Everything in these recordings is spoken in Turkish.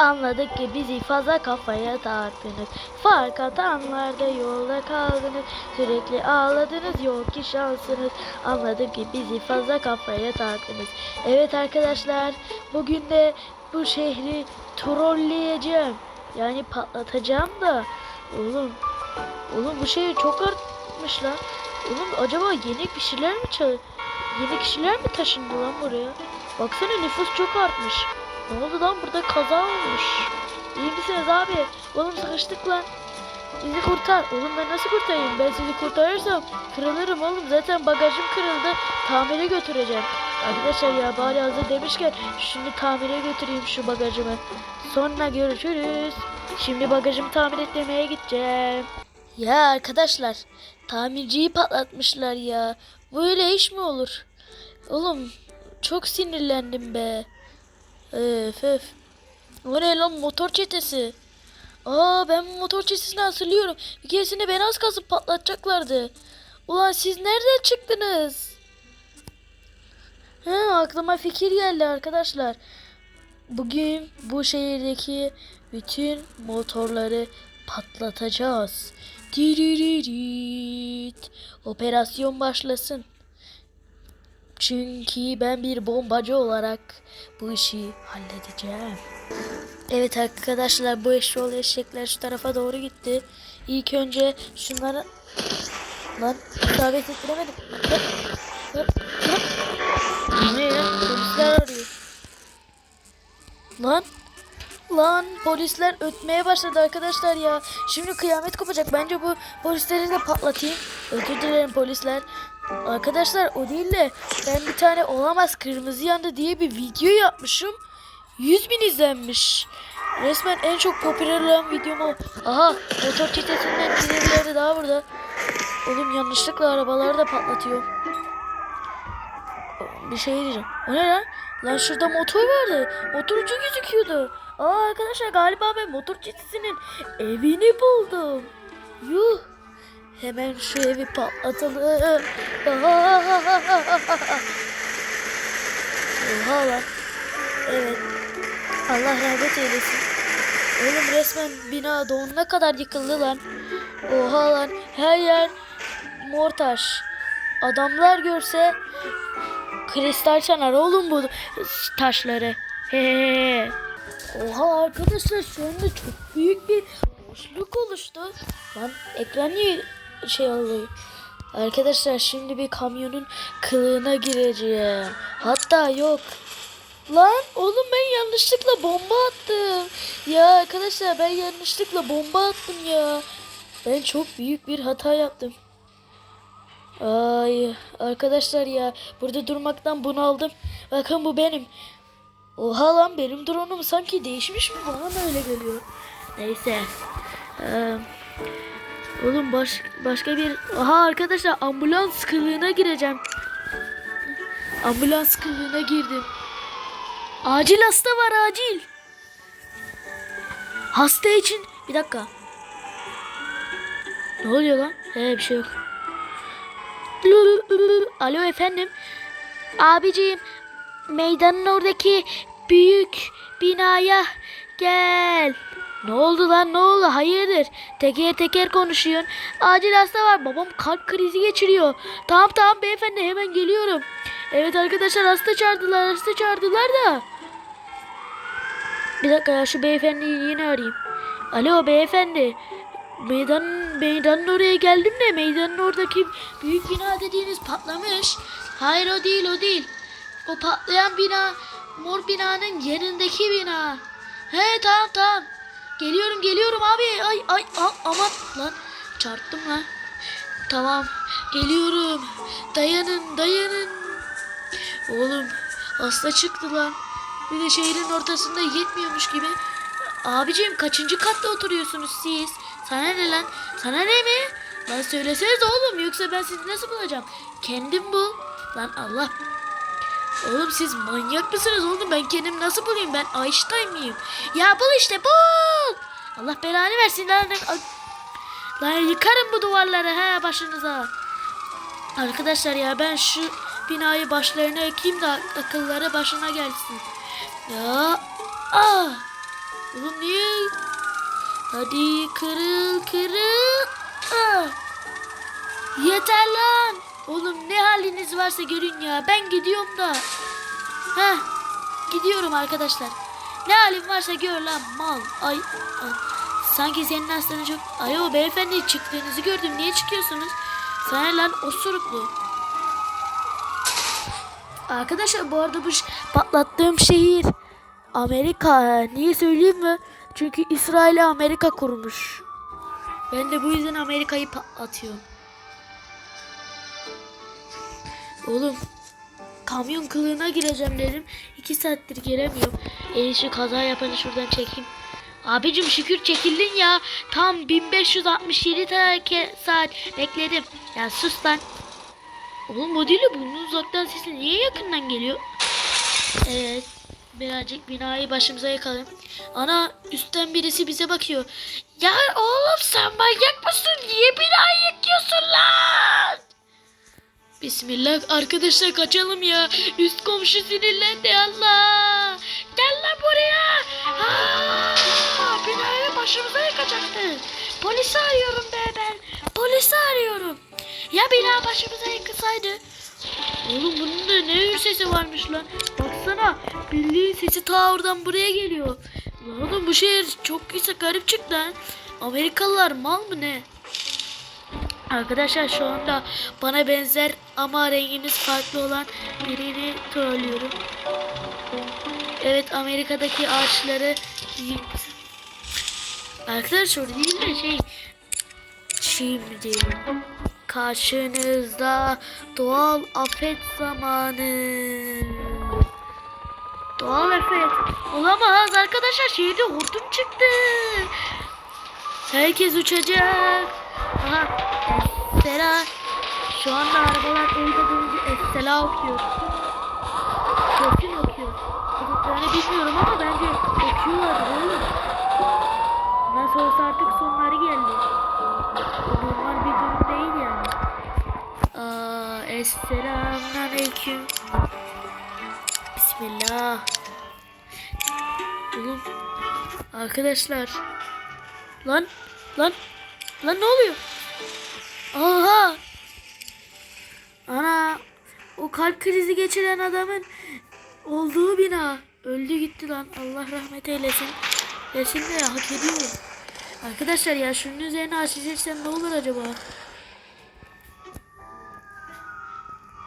Anladık ki bizi fazla kafaya taktınız. Fark atanlarda yolda kaldınız. Sürekli ağladınız yok ki şansınız. Anladık ki bizi fazla kafaya taktınız. Evet arkadaşlar bugün de bu şehri trolleyeceğim. Yani patlatacağım da. Oğlum, oğlum bu şehir çok artmış lan. Oğlum acaba yeni kişiler mi çağır? Yeni kişiler mi taşındı lan buraya? Baksana nüfus çok artmış. Ne oldu lan burada kaza olmuş. İyi misiniz abi? Oğlum sıkıştık lan. Bizi kurtar. Oğlum ben nasıl kurtarayım? Ben sizi kurtarırsam kırılırım oğlum. Zaten bagajım kırıldı. Tamire götüreceğim. Arkadaşlar ya bari hazır demişken şimdi tamire götüreyim şu bagajımı. Sonra görüşürüz. Şimdi bagajımı tamir ettirmeye gideceğim. Ya arkadaşlar tamirciyi patlatmışlar ya. Böyle iş mi olur? Oğlum çok sinirlendim be. Öf öf. O ne lan motor çetesi. Aa ben motor çetesini hatırlıyorum. Bir keresinde beni az kalsın patlatacaklardı. Ulan siz nereden çıktınız? He, aklıma fikir geldi arkadaşlar. Bugün bu şehirdeki bütün motorları patlatacağız. Diriririt. Operasyon başlasın. Çünkü ben bir bombacı olarak bu işi halledeceğim. Evet arkadaşlar bu eşyol eşekler şu tarafa doğru gitti. İlk önce şunları... Lan isabet ettiremedim. Hop. Ne ya? Polisler arıyor. Lan. Lan polisler ötmeye başladı arkadaşlar ya. Şimdi kıyamet kopacak. Bence bu polisleri de patlatayım. Özür polisler. Arkadaşlar o değil de ben bir tane olamaz kırmızı yandı diye bir video yapmışım. 100 bin izlenmiş. Resmen en çok popüler olan videom o. Aha motor çetesinden birileri daha burada. Oğlum yanlışlıkla arabaları da patlatıyor. Bir şey diyeceğim. O ne lan? Lan şurada motor vardı. Motorcu gözüküyordu. Aa arkadaşlar galiba ben motor çetesinin evini buldum. Yuh. Hemen şu evi patlatalım. Oha lan. Evet. Allah rahmet eylesin. Oğlum resmen bina doğumuna kadar yıkıldı lan. Oha lan. Her yer mor taş. Adamlar görse kristal çanar oğlum bu taşları. Hehehe. Oha arkadaşlar şu anda çok büyük bir boşluk oluştu. Lan ekran niye şey oluyor? Arkadaşlar şimdi bir kamyonun kılığına gireceğim. Hatta yok. Lan oğlum ben yanlışlıkla bomba attım. Ya arkadaşlar ben yanlışlıkla bomba attım ya. Ben çok büyük bir hata yaptım. Ay arkadaşlar ya burada durmaktan bunaldım. Bakın bu benim. Oha lan benim drone'um sanki değişmiş mi bana da öyle geliyor. Neyse. Ee, oğlum baş, başka bir... Aha arkadaşlar ambulans kılığına gireceğim. Ambulans kılığına girdim. Acil hasta var acil. Hasta için... Bir dakika. Ne oluyor lan? He bir şey yok. Alo efendim. Abiciğim meydanın oradaki büyük binaya gel. Ne oldu lan ne oldu hayırdır? Teker teker konuşuyorsun. Acil hasta var babam kalp krizi geçiriyor. Tamam tamam beyefendi hemen geliyorum. Evet arkadaşlar hasta çağırdılar hasta çağırdılar da. Bir dakika ya şu beyefendiyi yine arayayım. Alo beyefendi. Meydan, meydanın oraya geldim de meydanın oradaki büyük bina dediğiniz patlamış. Hayır o değil o değil. O patlayan bina mor binanın yanındaki bina. He tamam tamam. Geliyorum geliyorum abi. Ay ay a- aman lan çarptım lan. Tamam geliyorum. Dayanın dayanın. Oğlum hasta çıktı lan. Bir de şehrin ortasında yetmiyormuş gibi. Abicim kaçıncı katta oturuyorsunuz siz? Sana ne lan? Sana ne mi? Lan söyleseniz oğlum yoksa ben sizi nasıl bulacağım? Kendim bul. Lan Allah. Oğlum siz manyak mısınız oğlum? Ben kendimi nasıl bulayım? Ben Einstein miyim? Ya bul işte bul. Allah belanı versin lan. Lan yıkarım bu duvarları ha başınıza. Arkadaşlar ya ben şu binayı başlarına ekeyim de akılları başına gelsin. Ya. Ah. Oğlum niye? Hadi kırıl kırıl. Ah. Yeter lan. Oğlum ne haliniz varsa görün ya. Ben gidiyorum da. Heh. Gidiyorum arkadaşlar. Ne halin varsa gör lan mal. Ay. ay. Sanki senin hastanı çok... Ay o beyefendi çıktığınızı gördüm. Niye çıkıyorsunuz? Sana lan osuruklu. Arkadaşlar bu arada bu patlattığım şehir Amerika. Niye söyleyeyim mi? Çünkü İsrail'e Amerika kurmuş. Ben de bu yüzden Amerika'yı patlatıyorum. Oğlum kamyon kılığına gireceğim dedim. İki saattir giremiyorum. En şu kaza yapanı şuradan çekeyim. Abicim şükür çekildin ya. Tam 1567 tane saat bekledim. Ya sus lan. Oğlum bu değil bunun uzaktan sesi niye yakından geliyor? Evet. Birazcık binayı başımıza yakalım. Ana üstten birisi bize bakıyor. Ya oğlum sen manyak mısın? Niye binayı yakıyorsun lan? Bismillah arkadaşlar kaçalım ya. Üst komşu sinirlendi Allah. Gel lan buraya. Aa, binayı başımıza yakacaktı. Polisi arıyorum be ben. Polisi arıyorum. Ya bina başımıza yıkılsaydı. Oğlum bunun da ne sesi varmış lan. Baksana bildiğin sesi ta oradan buraya geliyor. Oğlum bu şehir çok ise garip çıktı lan. Amerikalılar mal mı ne? Arkadaşlar şu anda bana benzer ama rengimiz farklı olan birini trollüyorum. Evet Amerika'daki ağaçları Arkadaşlar değil de şey Şimdi karşınızda doğal afet zamanı. Doğal afet. Olamaz arkadaşlar şehirde hortum çıktı. Herkes uçacak. Aha. Estela. Şu anda arabalar evde dönünce Estela okuyor. Kesin okuyor. Yani bilmiyorum ama bence okuyorlar oğlum. Nasıl olsa artık sonları geldi. Normal bir durum değil yani. Aa, Esselamun Bismillah. Oğlum. Arkadaşlar. Lan. Lan. Lan ne oluyor? Aha. Ana. O kalp krizi geçiren adamın olduğu bina. Öldü gitti lan. Allah rahmet eylesin. Desin de hak ediyor. Arkadaşlar ya şunun üzerine açacaksam ne olur acaba?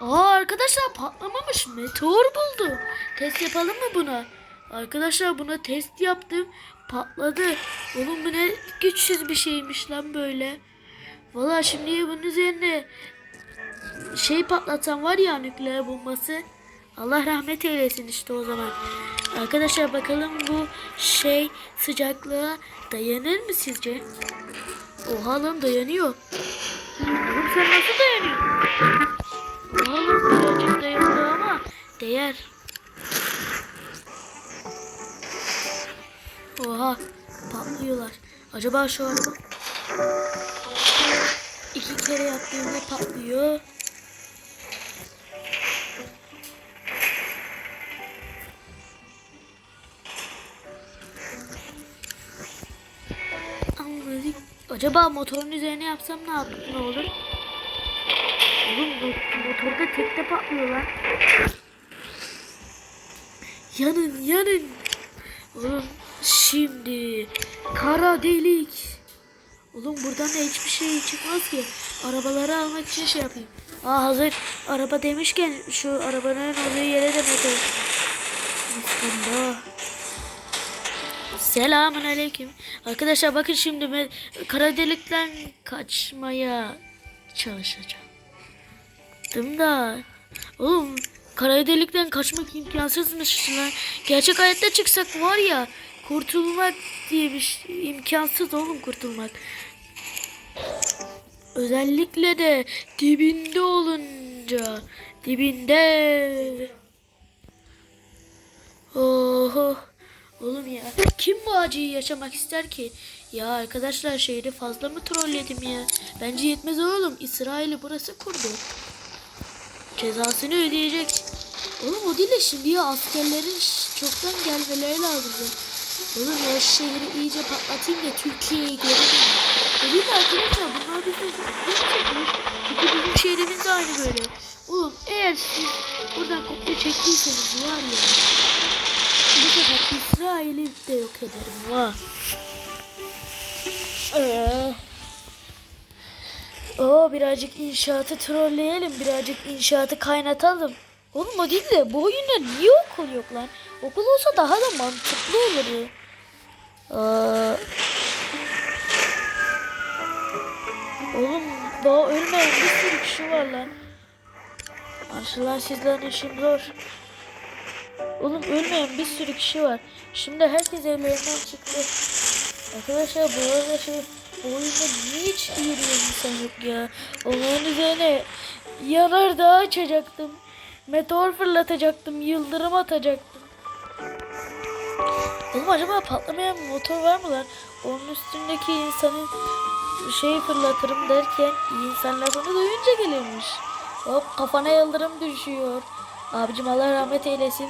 Aa arkadaşlar patlamamış meteor buldu. Test yapalım mı buna? Arkadaşlar buna test yaptım. Patladı. Oğlum bu ne güçsüz bir şeymiş lan böyle. Valla şimdi bunun üzerine şey patlatsam var ya nükleer bombası. Allah rahmet eylesin işte o zaman. Arkadaşlar bakalım bu şey sıcaklığa dayanır mı sizce? Oha lan dayanıyor. Oğlum sen nasıl dayanıyorsun? Oha lan birazcık dayanıyor ama değer. Oha patlıyorlar. Acaba şu araba iki kere yaptığında patlıyor. Acaba motorun üzerine yapsam ne yap ne olur? Oğlum motorda tekte patlıyor lan. Yanın yanın. Oğlum şimdi kara delik. Oğlum buradan da hiçbir şey çıkmaz ki. Arabaları almak için şey yapayım. Aa hazır araba demişken şu arabanın olduğu yere de motor. Bismillah. Selamun aleyküm. Arkadaşlar bakın şimdi ben kara delikten kaçmaya çalışacağım. Dım da. Oğlum kara delikten kaçmak imkansızmış lan. Gerçek hayatta çıksak var ya kurtulmak diye bir şey, imkansız oğlum kurtulmak. Özellikle de dibinde olunca dibinde. Oho. Oğlum ya kim bu acıyı yaşamak ister ki? Ya arkadaşlar şehri fazla mı trolledim ya? Bence yetmez oğlum. İsrail'i burası kurdu. Cezasını ödeyecek. Oğlum o değil de şimdi ya askerlerin çoktan gelmeleri lazım. Oğlum ya şehri iyice patlatayım da Türkiye'yi görelim. Öyle de arkadaşlar bunlar çekmiş? Çünkü bizim şehrimiz de aynı böyle. Oğlum eğer siz buradan kopya çektiyseniz var ya. Bu sefer İsrail'i de yok ederim. Ee, Oo birazcık inşaatı trolleyelim. Birazcık inşaatı kaynatalım. Oğlum o değil de bu oyunda niye okul yok lan? Okul olsa daha da mantıklı olurdu. Aa, oğlum daha ölmeyen bir sürü kişi var lan. Anlaşılan sizlerin işin zor. Oğlum ölmeyen bir sürü kişi var. Şimdi herkes evlerinden çıktı. Arkadaşlar bu arada şey bu oyunda niye hiç yürüyen insan yok ya? Onun üzerine yanardağ açacaktım. Meteor fırlatacaktım. Yıldırım atacaktım. Oğlum acaba patlamayan motor var mı lan? Onun üstündeki insanın şeyi fırlatırım derken insan lafını duyunca gelirmiş. Hop kafana yıldırım düşüyor. Abicim Allah rahmet eylesin.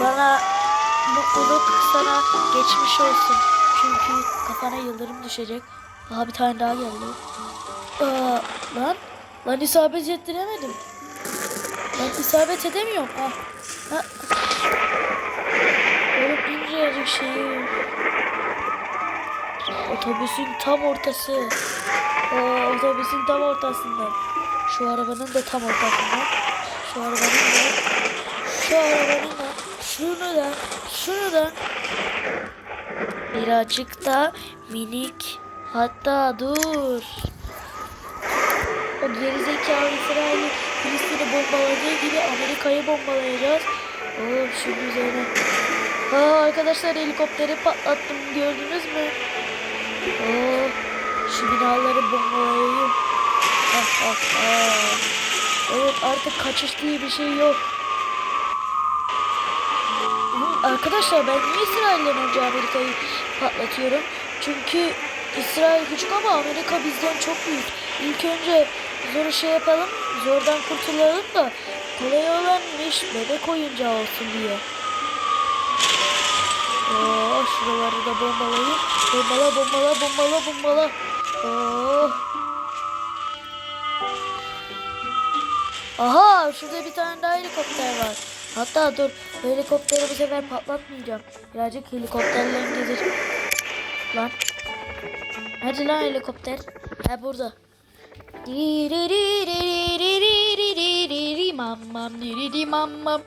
Bana mutluluk sana geçmiş olsun. Çünkü kafana yıldırım düşecek. Daha bir tane daha geldi. Aa, lan. Lan isabet ettiremedim. Ben isabet edemiyorum. Ah. Ha. Oğlum incecik şey. Otobüsün tam ortası. Aa, otobüsün tam ortasında. Şu arabanın da tam ortasında. Şu arabanın da. Şu arabanın da. Şunu da. Şunu da. Birazcık da minik. Hatta dur. O gerizekalı İsrail'i Filistin'i bombaladığı gibi Amerika'yı bombalayacağız. Oo şunun üzerine. Aa, arkadaşlar helikopteri patlattım gördünüz mü? Oo, şu binaları bombalayayım. Ah, ah, ah. Evet artık kaçış diye bir şey yok. Arkadaşlar ben niye İsrail'den önce Amerika'yı patlatıyorum? Çünkü İsrail küçük ama Amerika bizden çok büyük. İlk önce zoru şey yapalım, zordan kurtulalım da kolay olanmış bebek oyuncağı olsun diye. Oo, şuraları da bombalayayım. Bombala, bombala, bombala, bombala. Oo. Aha, şurada bir tane daha helikopter var. Hatta dur, helikopteri bu sefer patlatmayacağım. Birazcık helikopterle gezelim. Lan. Nerede lan helikopter? Ha burada. Mam mam diriri mam mam.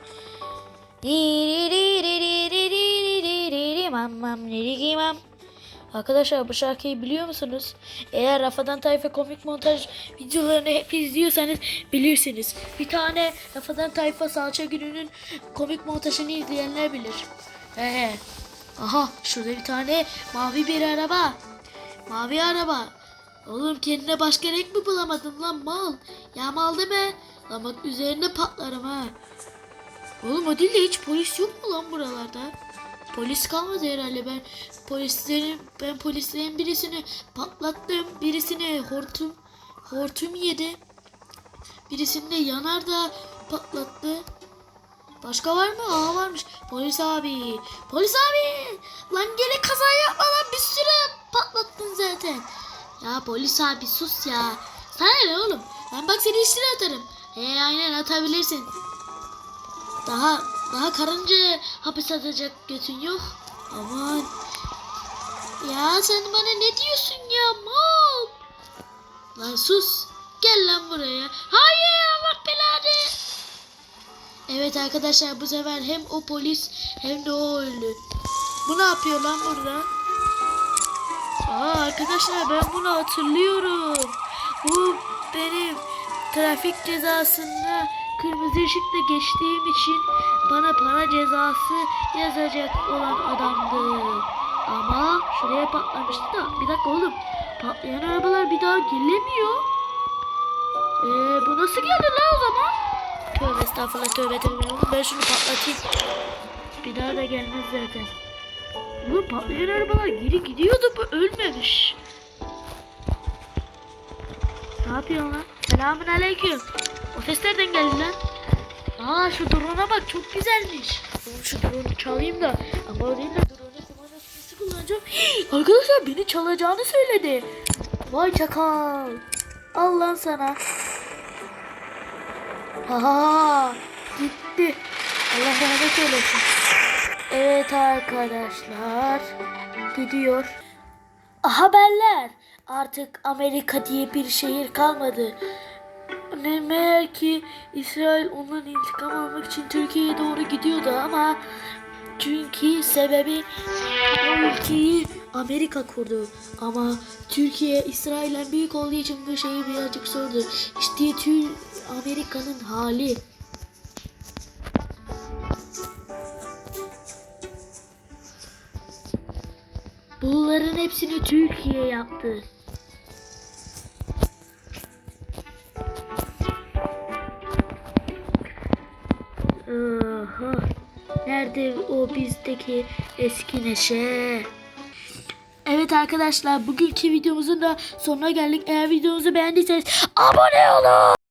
Mam mam diriri mam. Arkadaşlar bu şarkıyı biliyor musunuz? Eğer Rafadan Tayfa komik montaj videolarını hep izliyorsanız bilirsiniz. Bir tane Rafadan Tayfa salça gününün komik montajını izleyenler bilir. Ee, aha şurada bir tane mavi bir araba. Mavi araba. Oğlum kendine başka renk mi bulamadın lan mal? Ya mal deme. Lan üzerine patlarım ha. Oğlum o değil de hiç polis yok mu lan buralarda? Polis kalmadı herhalde ben polislerin ben polislerin birisini patlattım birisine hortum hortum yedi. Birisinde yanardağ patlattı. Başka var mı? Aa varmış. Polis abi. Polis abi! Lan gene kaza yapma lan bir sürü patlattın zaten. Ya polis abi sus ya. Sana ne oğlum? Ben bak seni işine atarım. He aynen atabilirsin. Daha daha karınca hapis atacak götün yok. Aman. Ya sen bana ne diyorsun ya mal? Lan sus. Gel lan buraya. Hayır Allah belanı. Evet arkadaşlar bu sefer hem o polis hem de o öldü. Bu ne yapıyor lan burada? Aa arkadaşlar ben bunu hatırlıyorum. Bu benim trafik cezasında kırmızı ışıkta geçtiğim için bana para cezası yazacak olan adamdı. Ama şuraya patlamıştı da bir dakika oğlum patlayan arabalar bir daha gelemiyor. Ee, bu nasıl geldi lan o zaman? Tövbe estağfurullah tövbe tövbe. Ben şunu patlatayım. Bir daha da gelmez zaten. Bu patlayan arabalar geri gidiyordu bu ölmemiş. Ne yapıyorsun lan? Selamun aleyküm. O ses nereden geldi lan? Aa şu drone'a bak çok güzelmiş. Oğlum şu drone'u çalayım da. Ama o değil de çalacağım. Arkadaşlar beni çalacağını söyledi. Vay çakal. Al lan sana. Aha gitti. Allah rahmet eylesin. Evet arkadaşlar. Gidiyor. Haberler. Artık Amerika diye bir şehir kalmadı. Ne meğer ki İsrail ondan intikam almak için Türkiye'ye doğru gidiyordu ama çünkü sebebi ülkeyi Amerika kurdu. Ama Türkiye İsrail'den büyük olduğu için bu şeyi birazcık sordu. İşte Tür Amerika'nın hali. Bunların hepsini Türkiye yaptı. Nerede o bizdeki eski neşe? Evet arkadaşlar bugünkü videomuzun da sonuna geldik. Eğer videomuzu beğendiyseniz abone olun.